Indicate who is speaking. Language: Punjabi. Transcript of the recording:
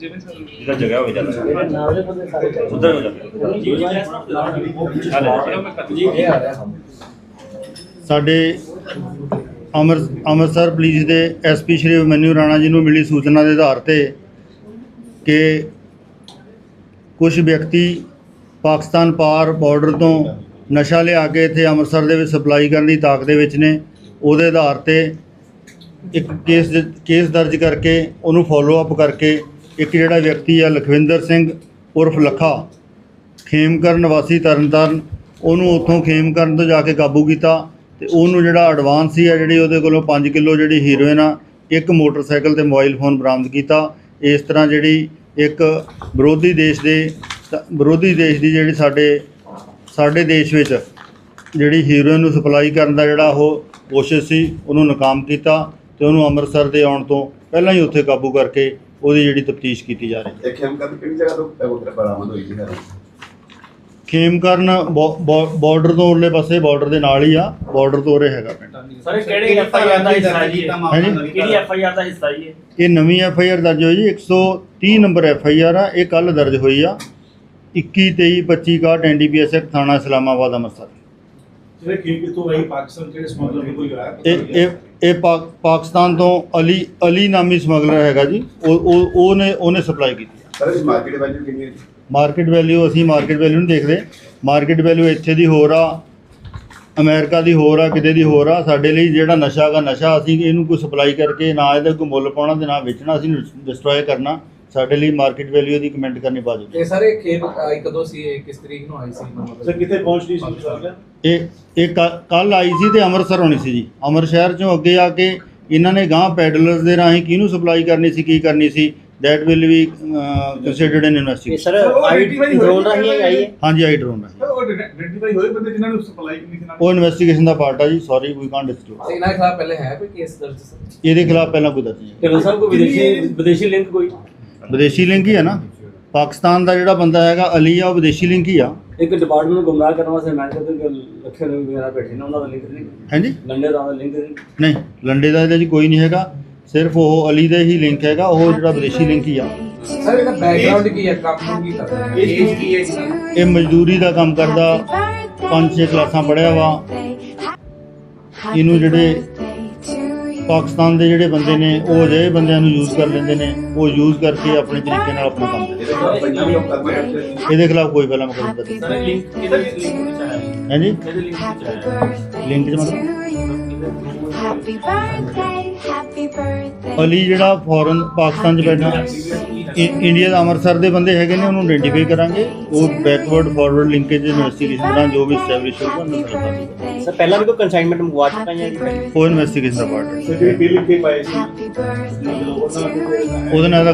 Speaker 1: ਜਿਹਦਾ ਜਗ੍ਹਾ ਹੋਵੇ ਜਾਂਦਾ ਉਧਰ ਹੋ ਜਾਂਦਾ ਜੀ
Speaker 2: ਸਾਡੇ ਅੰਮ੍ਰਿਤ ਅੰਮ੍ਰਿਤਸਰ ਪੁਲਿਸ ਦੇ ਐਸਪੀ ਸ਼੍ਰੀ ਅਭਿਮਨਿਊ ਰਾਣਾ ਜੀ ਨੂੰ ਮਿਲੀ ਸੂਚਨਾ ਦੇ ਆਧਾਰ ਤੇ ਕਿ ਕੁਝ ਵਿਅਕਤੀ ਪਾਕਿਸਤਾਨ ਪਾਰ ਬਾਰਡਰ ਤੋਂ ਨਸ਼ਾ ਲਿਆ ਕੇ ਇੱਥੇ ਅੰਮ੍ਰਿਤਸਰ ਦੇ ਵਿੱਚ ਸਪਲਾਈ ਕਰਨ ਦੀ ਤਾਕ ਦੇ ਵਿੱਚ ਨੇ। ਉਹਦੇ ਆਧਾਰ ਤੇ ਇੱਕ ਕੇਸ ਜ, ਕੇਸ ਦਰਜ ਕਰਕੇ ਉਹਨੂੰ ਫੋਲੋ ਅਪ ਕਰਕੇ ਇੱਕ ਜਿਹੜਾ ਵਿਅਕਤੀ ਆ ਲਖਵਿੰਦਰ ਸਿੰਘ ਉਰਫ ਲੱਖਾ ਖੇਮਕਰਨ ਵਾਸੀ ਤਰਨਤਾਰਨ, ਉਹਨੂੰ ਉੱਥੋਂ ਖੇਮਕਰਨ ਤੋਂ ਜਾ ਕੇ ਕਾਬੂ ਕੀਤਾ ਤੇ ਉਹਨੂੰ ਜਿਹੜਾ ਐਡਵਾਂਸ ਸੀ ਆ ਜਿਹੜੀ ਉਹਦੇ ਕੋਲੋਂ 5 ਕਿਲੋ ਜਿਹੜੀ ਹੀਰੋਇਨ ਆ, ਇੱਕ ਮੋਟਰਸਾਈਕਲ ਤੇ ਮੋਬਾਈਲ ਫੋਨ ਬਰਾਮਦ ਕੀਤਾ। ਇਸ ਤਰ੍ਹਾਂ ਜਿਹੜੀ ਇੱਕ ਵਿਰੋਧੀ ਦੇਸ਼ ਦੇ ਸ- ਵਿਰੋਧੀ ਦੇਸ਼ ਦੀ ਜਿਹੜੀ ਸਾਡੇ ਸਾਡੇ ਦੇਸ਼ ਵਿੱਚ ਜਿਹੜੀ ਹੀਰੋਇਨ ਨੂੰ ਸਪਲਾਈ ਕਰਨ ਦਾ ਜਿਹੜਾ ਉਹ ਕੋਸ਼ਿਸ਼ ਸੀ, ਉਹਨੂੰ ਨਾਕਾਮ ਕੀਤਾ। ਤੇ ਉਹਨੂੰ ਅੰਮ੍ਰਿਤਸਰ ਦੇ ਆਉਣ ਤੋਂ ਪਹਿਲਾਂ ਹੀ ਉੱਥੇ ਕਾਬੂ ਕਰਕੇ ਉਹਦੀ ਜਿਹੜੀ ਤਫਤੀਸ਼ ਕੀਤੀ ਜਾ ਰਹੀ ਹੈ।
Speaker 3: ਇਹ ਖੇਮਕਰਨ ਕਿਹੜੀ ਜਗ੍ਹਾ ਤੋਂ ਬਰਾਮਦ ਹੋਈ ਸੀ ਸਰ
Speaker 2: ਖੇਮਕਰਨ ਬਾਰਡਰ ਤੋਂ ਉਰਲੇ ਪਾਸੇ ਬਾਰਡਰ ਦੇ ਨਾਲ ਹੀ ਆ ਬਾਰਡਰ ਤੋਂ ਉਰੇ ਹੈਗਾ ਪਿੰਡ।
Speaker 4: ਸਰ ਕਿਹੜੇ ਐਫ ਆਈ ਆਰ ਦਾ ਹਿੱਸਾ ਜੀ। ਕਿਹੜੀ ਐਫ ਆਈ ਆਰ ਦਾ ਹਿੱਸਾ ਜੀ ਇਹ?
Speaker 2: ਇਹ ਨਵੀਂ ਐਫ ਆਈ ਆਰ ਦਰਜ ਹੋਈ ਜੀ 130 ਨੰਬਰ ਐਫ ਆਈ ਆਰ ਆ ਇਹ ਕੱਲ ਦਰਜ ਹੋਈ ਆ। 21 23 25 ਕਾ ਐਨਡੀਪੀਐਸ ਐਕਟ ਥਾਣਾ ਇਸਲਾਮਾਬਾਦ ਅੰਮ੍ਰਿਤਸਰ।
Speaker 5: ਜਿਹੜੇ ਕੀ ਕਿਤੋਂ ਆਈ ਪਾਕਿਸਤਾਨ ਕਿਹੜੇ ਸਮਗਲਰ ਨੂੰ ਕੋਈ ਆਇਆ
Speaker 2: ਇਹ ਇਹ ਇਹ ਪਾਕ- ਪਾਕਿਸਤਾਨ ਤੋਂ ਅਲੀ ਅਲੀ ਨਾਮੀ ਸਮਗਲਰ ਹੈਗਾ ਜੀ। ਉਹ ਉਹ ਉਹਨੇ ਉਹਨੇ ਸਪਲਾਈ ਕੀਤੀ। ਆ
Speaker 3: ਸਰ ਇਸ ਮਾਰਕੀਟ ਵੈਲਿਊ ਕਿੰਨੀ ਹੈ
Speaker 2: ਮਾਰਕੀਟ ਵੈਲਿਊ ਅਸੀਂ ਮਾਰਕੀਟ ਵੈਲਿਊ ਨਹੀਂ ਦੇਖਦੇ। ਮਾਰਕੀਟ ਵੈਲਿਊ ਇੱਥੇ ਦੀ ਹੋਰ ਆ ਅਮਰੀਕਾ ਦੀ ਹੋਰ ਆ ਕਿਤੇ ਦੀ ਹੋਰ ਆ। ਸਾਡੇ ਲਈ ਜਿਹੜਾ ਨਸ਼ਾ ਗਾ ਨਸ਼ਾ ਅਸੀਂ ਇਹਨੂੰ ਕੋਈ ਸਪਲਾਈ ਕਰਕੇ ਨਾ ਇਹਦਾ ਕੋਈ ਮੁੱਲ ਪਾਉਣਾ ਤੇ ਨਾ ਵੇਚਣਾ ਅਸੀਂ ਡਿਸਟਰੋਏ ਕਰਨਾ। ਸਾਡੇ ਲਈ ਮਾਰਕੀਟ ਵੈਲਿਊ ਦੀ ਕਮੈਂਟ ਕਰਨੀ ਵਾਜਬ
Speaker 6: ਇਹ ਸਾਰੇ ਖੇਪ ਆਈ ਕਦੋਂ ਸੀ ਇਹ ਕਿਸ ਤਰੀਕ ਨੂੰ ਆਈ ਸੀ?
Speaker 5: ਸਰ ਕਿੱਥੇ ਪਹੁੰਚਦੀ ਸੀ ਸਰ?
Speaker 2: ਇਹ ਇਹ ਕੱਲ ਆਈ ਸੀ ਤੇ ਅੰਮ੍ਰਿਤਸਰ ਹੋਣੀ ਸੀ ਜੀ। ਅੰਮ੍ਰਿਤ ਸ਼ਹਿਰ ਚੋਂ ਅੱਗੇ ਆ ਕੇ ਇਹਨਾਂ ਨੇ ਗਾਂ ਪੈਡਲਰਸ ਦੇ ਰਾਹੀਂ ਕਿਹਨੂੰ ਸਪਲਾਈ ਕਰਨੀ ਸੀ ਕੀ ਕਰਨੀ ਸੀ that will be considered in
Speaker 4: ਇਹ
Speaker 2: ਇਨਵੈਸਟੀਗੇਸ਼ਨ
Speaker 4: ਸਰ ਆਈ ਡਰੋਨ ਰਾਹੀਂ ਆਈ ਹੈ।
Speaker 2: ਹਾਂਜੀ ਆਈ ਡਰੋਨ ਹੈ
Speaker 5: ਉਹ ਆਈਡੈਂਟੀਫਾਈ ਹੋਏ ਬੰਦੇ ਜਿਨ੍ਹਾਂ ਨੂੰ ਸਪਲਾਈ ਕੀਤੀ ਸੀ ਨਾਲ
Speaker 2: ਉਹ ਇਨਵੈਸਟੀਗੇਸ਼ਨ ਦਾ ਪਾਰਟ ਆ ਜੀ ਸੌਰੀ ਵੀ ਕਾਂਟ ਡਿਸਕਲੋਜ਼
Speaker 6: ਇਹਨਾਂ ਦੇ ਖਿਲਾਫ ਪਹਿਲੇ ਹੈ ਕੋਈ ਕੇਸ ਦਰਜ ਸਰ
Speaker 2: ਇਹਦੇ ਖਿਲਾਫ ਪਹਿਲਾਂ ਕੋਈ ਦਰਜ ਨਹੀਂ
Speaker 4: ਸਾਹਿਬ ਕੋਈ ਵਿਦੇਸ਼ੀ ਵਿਦੇਸ਼ੀ ਲਿੰਕ ਕੋਈ?
Speaker 2: ਵਿਦੇਸ਼ੀ ਲਿੰਕ ਹੀ ਹੈ ਨਾ? ਪਾਕਿਸਤਾਨ ਦਾ ਜਿਹੜਾ ਬੰਦਾ ਹੈਗਾ ਅਲੀ ਆ ਉਹ ਵਿਦੇਸ਼ੀ ਲਿੰਕ ਹੀ ਆ।
Speaker 4: ਇੱਕ ਡਿਪਾਰਟਮੈਂਟ ਨੂੰ ਗੁੰਮਰਾਹ ਕਰਨ ਵਾਸਤੇ ਮੈਂ ਕਹਿੰਦਾ ਕਿ ਲੱਖੇ ਲੋਕ ਵਗੈਰਾ ਬੈਠੇ ਨੇ ਉਹਨਾਂ ਦਾ ਲਿੰਕ ਨਹੀਂ।
Speaker 2: ਹਾਂਜੀ?
Speaker 4: ਲੰਡੇ ਦਾ ਲਿੰਕ ਨਹੀਂ।
Speaker 2: ਨਹੀਂ ਲੰਡੇ ਦਾ ਇਹਦੇ 'ਚ ਕੋਈ ਨਹੀਂ ਹੈਗਾ। ਸਿਰਫ ਉਹ ਅਲੀ ਦਾ ਹੀ ਲਿੰਕ ਹੈਗਾ ਉਹ ਜਿਹੜਾ ਵਿਦੇਸ਼ੀ ਲਿੰਕ ਹੀ ਆ।
Speaker 6: ਸਰ ਇਹਦਾ ਬੈਕਗ੍ਰਾਉਂਡ ਕੀ ਹੈ? ਕੰਮ ਕੀ ਕਰਦਾ? ਹੈ ਏਜ ਕੀ ਹੈ ਜੀ?
Speaker 2: ਇਹ ਮਜ਼ਦੂਰੀ ਦਾ ਕੰਮ ਕਰਦਾ। ਪੰਜ ਛੇ ਕਲਾਸਾਂ ਪੜ੍ਹਿਆ ਵਾ। ਇਹਨੂੰ ਜਿਹੜੇ ਪਾਕਿਸਤਾਨ ਦੇ ਜਿਹੜੇ ਬੰਦੇ ਨੇ ਉਹ ਅਜਿਹੇ ਬੰਦਿਆਂ ਨੂੰ ਯੂਜ਼ ਕਰ ਲੈਂਦੇ ਨੇ ਉਹ ਯੂਜ਼ ਕਰਕੇ ਆਪਣੇ ਤਰੀਕੇ ਨਾਲ ਆਪਣਾ ਕੰਮ ਕਰਦੇ
Speaker 3: ਇਹਦੇ ਖਿਲਾਫ
Speaker 2: ਕੋਈ ਪਹਿਲਾਂ ਮੁਕੱਦਮਾ ਨਹੀਂ।
Speaker 4: ਸਰ ਲਿੰਕ ਕਿਹਦੇ ਵਿੱਚ ਲਿੰਕ ਵਿੱਚ ਆਇਆ।
Speaker 2: ਹੈ ਜੀ
Speaker 4: ਕਿਹਦੇ ਲਿੰਕ ਵਿੱਚ ਆਇਆ।
Speaker 2: ਲਿੰਕ 'ਚ ਮਤਲਬ?
Speaker 7: Happy birthday, happy birthday.
Speaker 2: Ali ਜਿਹੜਾ ਫੋਰਨ ਪਾਕਿਸਤਾਨ 'ਚ ਬੈਠਾ। ਇੰਡੀਆ ਦਾ ਅੰਮ੍ਰਿਤਸਰ ਦੇ ਬੰਦੇ ਹੈਗੇ ਨੇ ਉਹਨੂੰ ਆਇਡੈਂਟੀਫਾਈ ਕਰਾਂਗੇ। ਉਹ ਬੈਕਵਰਡ ਫਾਰਵਰਡ ਲਿੰਕੇਜ ਇਨਵੈਸਟੀਗੇਸ਼ਨ ਦੌਰਾਨ ਜੋ ਵੀ ਸਟੈਬਲਿਸ਼ ਹੋਊਗਾ ਉਹਨਾਂ ਦੱਸਾਂਗੇ
Speaker 4: ਸਰ ਪਹਿਲਾਂ ਵੀ ਕੋਈ ਕਨਸਾਈਨਮੈਂਟ ਮੰਗਵਾ ਚੁੱਕਾ ਹੈ ਜੀ
Speaker 2: ਉਹ ਇਨਵੈਸਟੀਗੇਸ਼ਨ ਦਾ ਪਾਰਟ ਹੈ
Speaker 5: ਸਰ ਜਿਹੜੀ ਬਿੱਲ ਲਿਖੇ ਪਾਏ ਸੀ?
Speaker 2: ਉਹਦੇ ਨਾਲ